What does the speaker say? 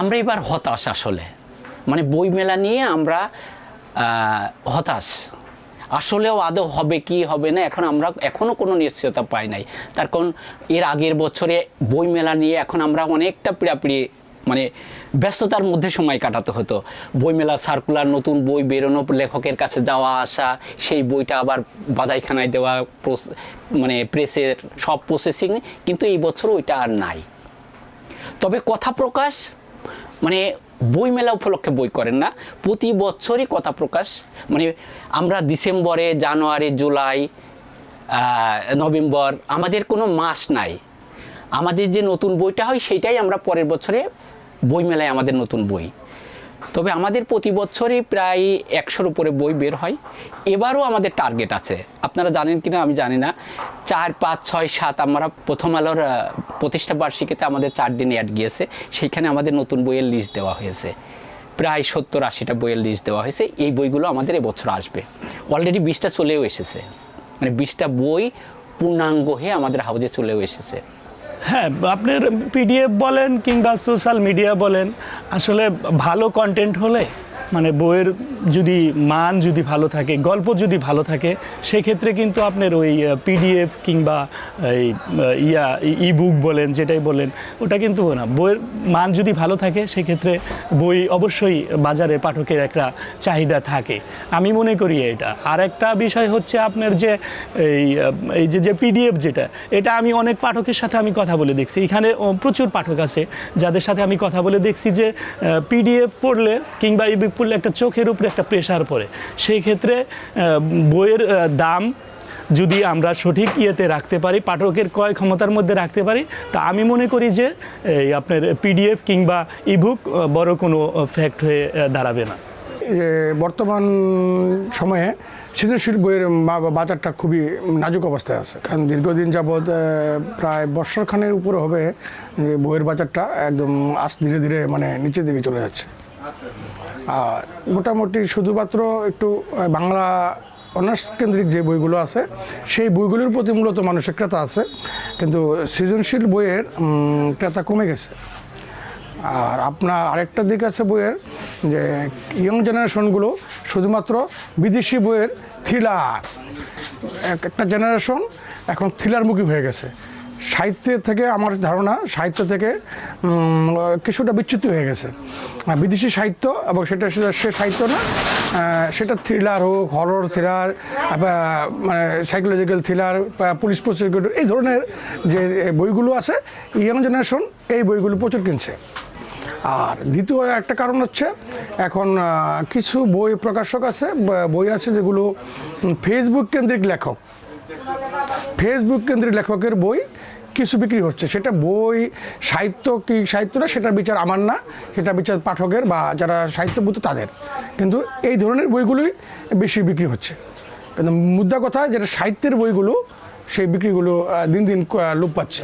আমরা এবার হতাশ আসলে। মানে বই মেলা নিয়ে আমরা হতাশ। আসলেও আদৌ হবে কি, হবে না, এখন আমরা এখনও কোনো নিশ্চয়তা পাই নাই। তার কারণ এর আগের বছরে বই মেলা নিয়ে এখন আমরা অনেকটা পিড়াপিড়ি মানে ব্যস্ততার মধ্যে সময় কাটাতে হতো। বইমেলা সার্কুলার নতুন বই বেরোনো, লেখকের কাছে যাওয়া, আসা, সেই বইটা আবার বাদাইখানায় দেওয়া মানে প্রেসের সব প্রসেসিং কিন্তু এই বছর ওইটা আর নাই। তবে কথা প্রকাশ মানে বইমেলা উপলক্ষে বই করেন না, প্রতি বছরই কথা প্রকাশ মানে আমরা ডিসেম্বরে, জানুয়ারি, জুলাই নভেম্বর, আমাদের কোনো মাস নাই। আমাদের যে নতুন বইটা হয়, সেটাই আমরা পরের বছরে বইমেলায় আমাদের নতুন বই। তবে আমাদের প্রতি বছরই প্রায় একশোর উপরে বই বের হয়। এবারও আমাদের টার্গেট আছে। আপনারা জানেন কিনা আমি জানি না। চার, পাঁচ, ছয়, সাত আমরা প্রথম আলোর প্রতিষ্ঠা বার্ষিকীতে আমাদের চার দিন অ্যাড গিয়েছে। সেইখানে আমাদের নতুন বইয়ের লিস্ট দেওয়া হয়েছে। প্রায় সত্তর, আশিটা বইয়ের লিস্ট দেওয়া হয়েছে। এই বইগুলো আমাদের এবছর আসবে। অলরেডি বিশটা চলেও এসেছে। মানে বিশটা বই পূর্ণাঙ্গ হয়ে আমাদের হাউজে চলেও এসেছে। হ্যাঁ আপনার পিডিএফ বলেন কিংবা সোশ্যাল মিডিয়া বলেন আসলে ভালো কন্টেন্ট হলে মানে বইয়ের যদি মান যদি ভালো থাকে, গল্প যদি ভালো থাকে, সেক্ষেত্রে কিন্তু আপনার ওই পিডিএফ কিংবা এই ইয়া ই বুক বলেন, যেটাই বলেন, ওটা কিন্তু না। বইয়ের মান যদি ভালো থাকে, সেক্ষেত্রে বই অবশ্যই বাজারে পাঠকের একটা চাহিদা থাকে। আমি মনে করি এটা। আর একটা বিষয় হচ্ছে আপনার যে, এই এই যে যে পিডিএফ যেটা, এটা আমি অনেক পাঠকের সাথে আমি কথা বলে দেখছি। এখানে প্রচুর পাঠক আছে, যাদের সাথে আমি কথা বলে দেখছি যে পিডিএফ পড়লে কিংবা ইবুক পড়লে একটা চোখের উপরে একটা প্রেশার পড়ে। সেই ক্ষেত্রে বইয়ের দাম যদি আমরা সঠিক ইয়েতে রাখতে পারি, পাঠকের ক্রয় ক্ষমতার মধ্যে রাখতে পারি, তা আমি মনে করি যে, এই আপনার পিডিএফ কিংবা ইবুক বড় কোনো ফ্যাক্ট হয়ে দাঁড়াবে না। বর্তমান সময়ে সৃজনশীল বইয়ের বাজারটা খুবই নাজুক অবস্থায় আছে। কারণ দীর্ঘদিন যাবৎ প্রায় বৎসরখানের উপরে হবে বইয়ের বাজারটা একদম আস ধীরে ধীরে মানে নিচের দিকে চলে যাচ্ছে। আর মোটামুটি শুধুমাত্র একটু বাংলা অনার্স কেন্দ্রিক যে বইগুলো আছে, সেই বইগুলোর প্রতি মূলত মানুষের ক্রেতা আছে, কিন্তু সৃজনশীল বইয়ের ক্রেতা কমে গেছে। আর আপনার আরেকটা দিক আছে বইয়ের, যে ইয়ং জেনারেশনগুলো শুধুমাত্র বিদেশি বইয়ের থ্রিলার একটা জেনারেশন এখন থ্রিলারমুখী হয়ে গেছে। সাহিত্যের থেকে আমার ধারণা, সাহিত্য থেকে কিছুটা বিচ্যুতি হয়ে গেছে। বিদেশি সাহিত্য এবং সেটা সেটা সে সাহিত্য না সেটা থ্রিলার হোক হরর থ্রিলার মানে সাইকোলজিক্যাল থ্রিলার পুলিশ প্রসিকিউটর এই ধরনের যে বইগুলো আছে ইয়ং জেনারেশন এই বইগুলো প্রচুর কিনছে। আর দ্বিতীয় একটা কারণ হচ্ছে, এখন কিছু বই প্রকাশক আছে বই আছে যেগুলো ফেসবুক কেন্দ্রিক লেখক। ফেসবুক কেন্দ্রিক লেখকের বই কিছু বিক্রি হচ্ছে। সেটা বই, সাহিত্য কি সাহিত্য না, সেটার বিচার আমার না, সেটা বিচার পাঠকের বা যারা সাহিত্য সাহিত্যবুদ্ধ তাদের। কিন্তু এই ধরনের বইগুলোই বেশি বিক্রি হচ্ছে। কিন্তু মুদ্রা কথা, যেটা সাহিত্যের বইগুলো, সেই বিক্রিগুলো দিন দিন লোপ পাচ্ছে।